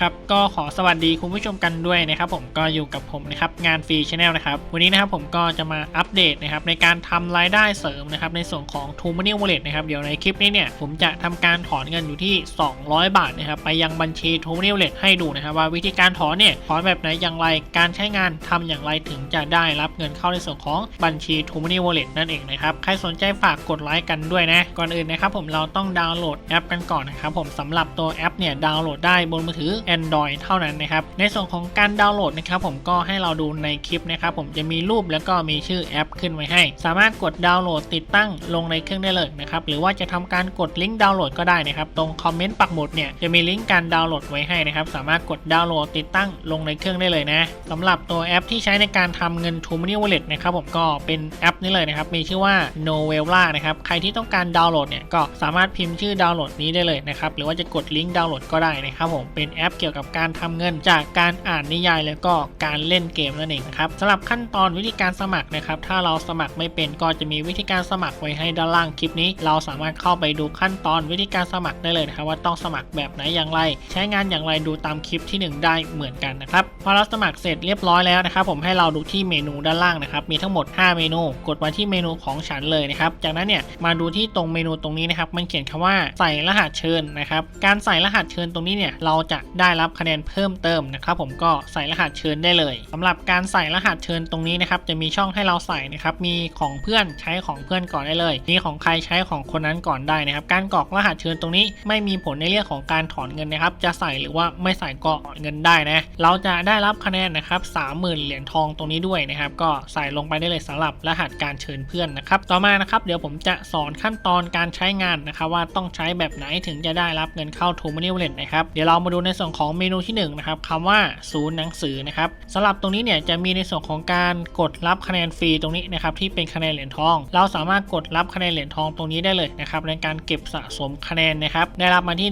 ครับก็ขอสวัสดีคุณผู้ชมกันด้วยนะครับผมก็อยู่กับผมนะครับงานฟรีชาแนลนะครับวันนี้นะครับผมก็จะมาอัปเดตนะครับในการทำรายได้เสริมนะครับในส่วนของ t o m o n e y Wallet นะครับเดี๋ยวในคลิปนี้เนี่ยผมจะทำการถอนเงินอยู่ที่ 200 บาทนะครับไปยังบัญชี t o m o n e y Wallet ให้ดูนะครับว่าวิธีการถอนเนี่ยถอนแบบไหนอย่างไรการใช้งานทำอย่างไรถึงจะได้รับเงินเข้าในส่วนของบัญชี t o m o n e y Wallet นั่นเองนะครับใครสนใจฝากกดไลค์กันด้วยนะก่อนอื่นนะครับผมเราต้องดาวน์โหลดแอปกันก่อนนะครับผมสำหรับตัวแอปเนี่ยดาวน์โหลดได้บนมือถือ Android เท่านั้นนะครับ ในส่วนของการดาวน์โหลดนะครับผมก็ให้เราดูในคลิปนะครับผมจะมีรูปแล้วก็มีชื่อแอปขึ้นไว้ให้ สามารถกดดาวน์โหลดติดตั้งลงในเครื่องได้เลยนะครับหรือว่าจะทำการกดลิงก์ดาวน์โหลดก็ได้นะครับตรงคอมเมนต์ปักหมุดเนี่ยจะมีลิงก์การดาวน์โหลดไว้ให้นะครับสามารถกดดาวน์โหลดติดตั้งลงในเครื่องได้เลยนะสำหรับตัวแอปที่ใช้ในการทำเงิน t o m o n e y Wallet นะครับผมก็เป็นแอปนี้เลยนะครับมีชื่อว่า Novella นะครับใครที่ต้องการดาวน์โหลดเนี่ยก็สามารถพิมพ์ชื่อดาวน์โหลดนี้ได้เลยนะครับหรือว่าจะกดลิงก์ดาวน์โหลดก็ได้นะครับผมเป็นแอปเกี่ยวกับการทำเงินจากการอ่านนิยายแล้วก็การเล่นเกมนั่นเองนะครับสำหรับขั้นตอนวิธีการสมัครนะครับถ้าเราสมัครไม่เป็นก็จะมีวิธีการสมัครไว้ให้ด้านล่างคลิปนี้ เราสามารถเข้าไปดูขั้นตอนวิธีการสมัครได้เลยนะครับว่าต้องสมัครแบบไหนอย่างไร ใช้งานอย่างไรดูตามคลิปทีหนึ่1 ได้เหมือนกันนะครับพอเราสมัครเสร็จเรียบร้อยแล้วนะครับผมให้เราดูที่เมนูด้านล่างนะครับมีทั้งหมด 5 เมนู กดมาที่เมนูของฉันเลยนะครับจากนั้นเนี่ยมาดูที่ตรงเมนูตรงนี้นะครับมันเขียนคำว่าใส่รหัสเชิญนะครับการใส่รหัสเชิญตรงนี้เนี่ยเราจะได้รับคะแนนเพิ่มเติมนะครับผมก็ใส่รหัสเชิญได้เลยสำหรับการใส่รหัสเชิญตรงนี้นะครับจะมีช่องให้เราใส่นะครับมีของเพื่อนใช้ของเพื่อนก่อนได้เลย มีของใครใช้ของคนนั้นก่อนได้นะครับ การกรอกรหัสเชิญตรงนี้ไม่มีผลในเรื่องของการถอนเงินนะครับ จะใส่หรือว่าไม่ใส่ก็เงินได้นะเราจะได้รับคะแนนนะครับ30,000เหรียญทองตรงนี้ด้วยนะครับ ก็ใส่ลงไปได้เลยสำหรับรหัสการเชิญเพื่อนนะครับต่อมานะครับเดี๋ยวผมจะสอนขั้นตอนการใช้งานนะครับว่าต้องใช้แบบไหนถึงจะได้รับเงินเข้า t o m o n e y Wallet นะครับเดี๋ยวเรามาดูในส่วนของเมนูที่หนึ่งนะครับคำว่าศูนย์หนังสือนะครับสำหรับตรงนี้เนี่ยจะมีในส่วนของการกดรับคะแนนฟรีตรงนี้นะครับที่เป็นคะแนนเหรียญทอง เราสามารถกดรับคะแนนเหรียญทองตรงนี้ได้เลยนะครับในการเก็บสะสมคะแนนนะครับได้รับมาที่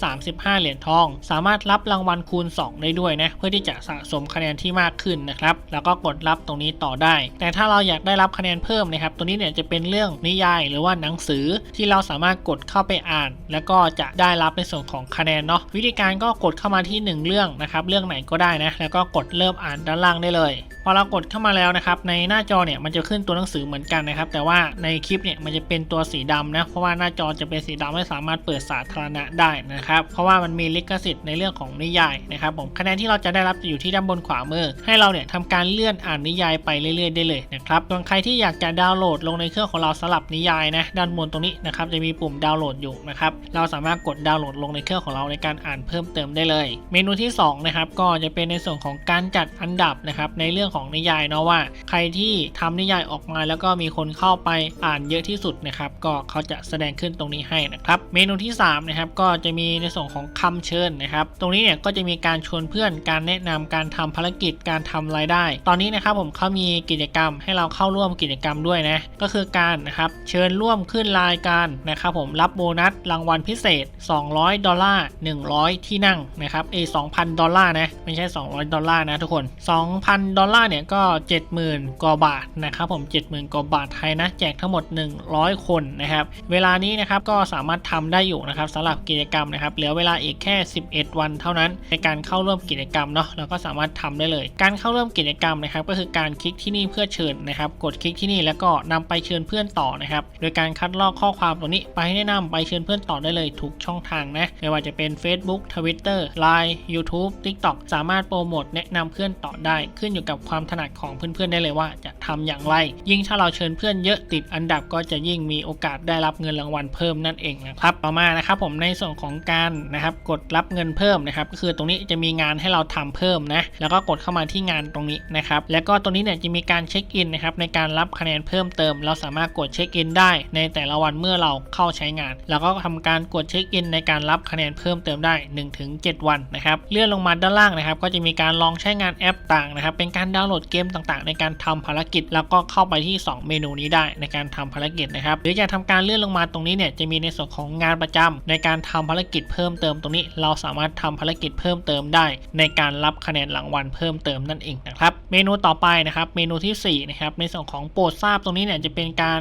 135 เหรียญทอง สามารถรับรางวัลคูณ 2 ได้ด้วยนะเพื่อที่จะสะสมคะแนนที่มากขึ้นนะครับแล้วก็กดรับตรงนี้ต่อได้ แต่ถ้าเราอยากได้รับคะแนนเพิ่มนะครับตัวนี้เนี่ยจะเป็นเรื่องนิยายหรือว่าหนังสือที่เราสามารถกดเข้าไปอ่าน แล้วก็จะได้รับในส่วนของคะแนนเนาะวิธีการก็กดเข้ามาที่ 1 เรื่องนะครับ เรื่องไหนก็ได้นะ แล้วก็กดเริ่มอ่านด้านล่างได้เลย พอเรากดเข้ามาแล้วนะครับ ในหน้าจอเนี่ยมันจะขึ้นตัวหนังสือเหมือนกันนะครับ แต่ว่าในคลิปเนี่ยมันจะเป็นตัวสีดำนะ เพราะว่าหน้าจอจะเป็นสีดำไม่สามารถเปิดสาธารณะได้นะครับ เพราะว่ามันมีลิขสิทธิ์ในเรื่องของนิยายนะครับผม คะแนนที่เราจะได้รับจะอยู่ที่ด้านบนขวามือ ให้เราเนี่ยทำการเลื่อนอ่านนิยายไปเรื่อยๆ ได้เลยนะครับส่วนใครที่อยากจะดาวน์โหลดลงในเครื่องของเราสลับนิยายนะ ด้านบนตรงนี้นะครับจะมีปุ่มดาวน์โหลดอยู่นะครับ เราสามารถกดดาวน์โหลดลงในเครื่องของเราในการอ่านเพิ่มเติมได้เลย เมนูที่สองนะครับก็จะเป็นในส่วนของการจัดอันดับนะครับในเรื่องของนิยายเนาะว่า ใครที่ทำนิยายออกมาแล้วก็มีคนเข้าไปอ่านเยอะที่สุดนะครับก็เขาจะแสดงขึ้นตรงนี้ให้นะครับ เมนูที่3นะครับก็จะมีในส่วนของคำเชิญนะครับ ตรงนี้เนี่ยก็จะมีการชวนเพื่อนการแนะนำการทำภารกิจการทำรายได้ ตอนนี้นะครับผมเขามีกิจกรรมให้เราเข้าร่วมกิจกรรมด้วยนะก็คือการนะครับเชิญร่วมขึ้นรายการนะครับผมรับโบนัสรางวัลพิเศษ 200 ดอลลาร์ 100 ที่นั่งนะครับเอ2,000 ดอลลาร์นะ ไม่ใช่ 200 ดอลลาร์นะทุกคน 2,000 ดอลลาร์เนี่ยก็ 70,000กว่าบาทนะครับผม 70,000กว่าบาทไทยนะ แจกทั้งหมด 100 คนนะครับ เวลานี้นะครับก็สามารถทำได้อยู่นะครับสำหรับกิจกรรมนะครับ เหลือเวลาอีกแค่ 11 วันเท่านั้น ในการเข้าร่วมกิจกรรมเนาะเราก็สามารถทำได้เลย การเข้าร่วมกิจกรรมนะครับก็คือการคลิกที่นี่เพื่อเชิญนะครับ กดคลิกที่นี่แล้วก็นำไปเชิญเพื่อนต่อนะครับ โดยการคัดลอกข้อความตรงนี้ไปแนะนำไปเชิญเพื่อนต่อได้เลยทุกช่องทางนะ ไม่ว่าจะเป็น Facebook Twitter Line YouTube TikTok สามารถโปรโมทแนะนำเพื่อนต่อได้ ขึ้นอยู่กับความถนัดของเพื่อนๆได้เลยว่าจะทำอย่างไร ยิ่งถ้าเราเชิญเพื่อนเยอะติดอันดับก็จะยิ่งมีโอกาสได้รับเงินรางวัลเพิ่มนั่นเองนะครับต่อมานะครับผมในส่วนของการนะครับกดรับเงินเพิ่มนะครับก็คือตรงนี้จะมีงานให้เราทำเพิ่มนะแล้วก็กดเข้ามาที่งานตรงนี้นะครับแล้วก็ตรงนี้เนี่ยจะมีการเช็คอินนะครับในการรับคะแนนเพิ่มเติม เราสามารถกดเช็คอินได้ ในแต่ละวันเมื่อเราเข้าใช้งาน แล้วก็ทำการกดเช็คอินในการรับคะแนนเพิ่มเติมได้1-7วันนะครับเลื่อนลงมาด้านล่างนะครับ ก็จะมีการลองใช้งานแอปต่างนะครับ เป็นการดาวน์โหลดเกมต่างๆ ในการทำภารกิจ แล้วก็เข้าไปที่ 2 เมนูนี้ได้ในการทำภารกิจนะครับหรือจะทำการเลื่อนลงมาตรงนี้เนี่ยจะมีในส่วนของงานประจำในการทำภารกิจเพิ่มเติมตรงนี้ เราสามารถทำภารกิจเพิ่มเติมได้ ในการรับคะแนนรางวัลเพิ่มเติมนั่นเองนะครับเมนูต่อไปนะครับเมนูที่4นะครับในส่วนของโปรดทราบตรงนี้เนี่ยจะเป็นการ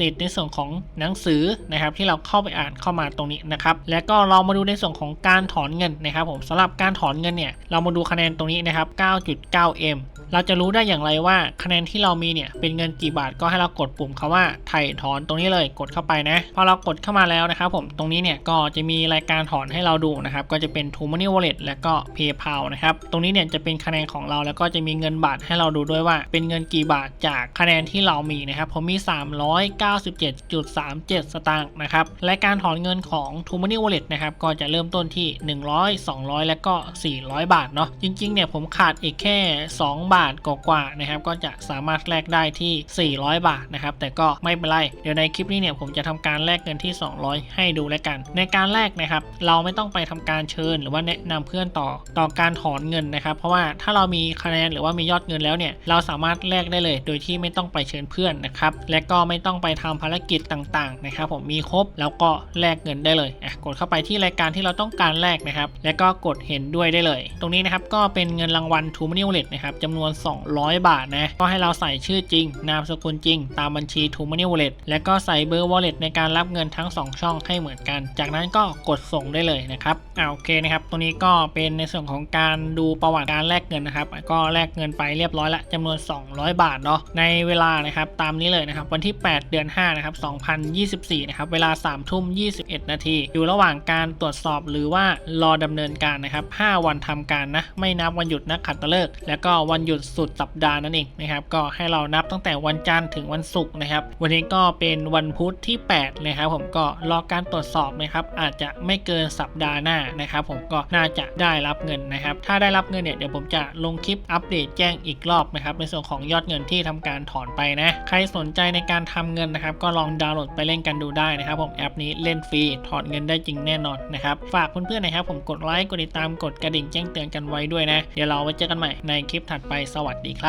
ติดในส่วนของหนังสือนะครับที่เราเข้าไปอ่านเข้ามาตรงนี้นะครับแล้วก็เรามาดูในส่วนของการถอนเงินในนะครับผมสำหรับการถอนเงินเนี่ยเรามาดูคะแนนตรงนี้นะครับ 9.9M เราจะรู้ได้อย่างไรว่าคะแนนที่เรามีเนี่ยเป็นเงินกี่บาทก็ให้เรากดปุ่มคาว่าไถ่ถอนตรงนี้เลยกดเข้าไปนะพอเรากดเข้ามาแล้วนะครับผมตรงนี้เนี่ยก็จะมีรายการถอนให้เราดูนะครับก็จะเป็น t o m o n e y Wallet และก็ PayPal นะครับตรงนี้เนี่ยจะเป็นคะแนนของเราแล้วก็จะมีเงินบาทให้เราดูด้วยว่า เป็นเงินกี่บาทจากคะแนนที่เรามีนะครับผมมี 397.37 สตางค์นะครับและการถอนเงินของ t o m o n e y Wallet นะครับก็จะเริ่มต้นที่ 100 200 และก็ 400 บาทเนาะจริงๆเนี่ยผมขาดอีกแค่ 2 บาทกว่าๆนะครับ ก็จะสามารถแลกได้ที่ 400 บาทนะครับ แต่ก็ไม่เป็นไร เดี๋ยวในคลิปนี้เนี่ยผมจะทำการแลกเงินที่ 200 ให้ดูแล้วกัน ในการแลกนะครับ เราไม่ต้องไปทำการเชิญ หรือว่าแนะนำเพื่อนต่อต่อการถอนเงินนะครับ เพราะว่าถ้าเรามีคะแนนหรือว่ามียอดเงินแล้วเนี่ย เราสามารถแลกได้เลย โดยที่ไม่ต้องไปเชิญเพื่อนนะครับ และก็ไม่ต้องไปทำภารกิจต่างๆนะครับ ผมมีครบแล้วก็แลกเงินได้เลยอะกดเข้าไปที่รายการที่เราต้องการแลกนะครับ แล้วก็กดเห็นด้วยได้เลย ตรงนี้นะครับก็เป็นเงินรางวัล t o m o n e y Wallet นะครับจำนวน200 บาทนะ ก็ให้เราใส่ชื่อจริง นามสกุลจริง ตามบัญชี t o m o n e y Wallet และก็ใส่เบอร์ Wallet ในการรับเงินทั้ง 2 ช่องให้เหมือนกัน จากนั้นก็กดส่งได้เลยนะครับอ่าโอเคนะครับตรงนี้ก็เป็นในส่วนของการดูประวัติการแลกเงินนะครับ ก็แลกเงินไปเรียบร้อยละจำนวน 200 บาทเนาะ ในเวลานะครับตามนี้เลยนะครับ วันที่ 8 เดือน 5 นะครับ 2024 นะครับ เวลา3ทุ่ม 21 นาที อยู่ระหว่างการตรวจสอบหรือว่ารอดำเนินการนะครับ 5 วันทำการนะ ไม่นับวันหยุดนักขัตฤกษ์แล้วก็วันหยุดสุดสัปดาห์นั่นเองนะครับก็ให้เรานับตั้งแต่วันจันทร์ถึงวันศุกร์นะครับ วันนี้ก็เป็นวันพุธที่ 8 นะครับ ผมก็รอการตรวจสอบนะครับ อาจจะไม่เกินสัปดาห์หน้านะครับ ผมก็น่าจะได้รับเงินนะครับ ถ้าได้รับเงินเนี่ยเดี๋ยวผมจะลงคลิปอัปเดตแจ้งอีกรอบนะครับ ในส่วนของยอดเงินที่ทำการถอนไปนะใครสนใจในการทำเงินนะครับ ก็ลองดาวน์โหลดไปเล่นกันดูได้นะครับ ผมแอปนี้เล่นฟรีถอนเงินได้จริงแน่นอนนะครับฝากเพื่อนๆนะครับ ผมกดไลค์กดติดตามกดกระดิ่งแจ้งเตือนกันไว้ด้วยนะเดี๋ยวเราไว้เจอกันใหม่ในคลิปถัดไปสวัสดีครับ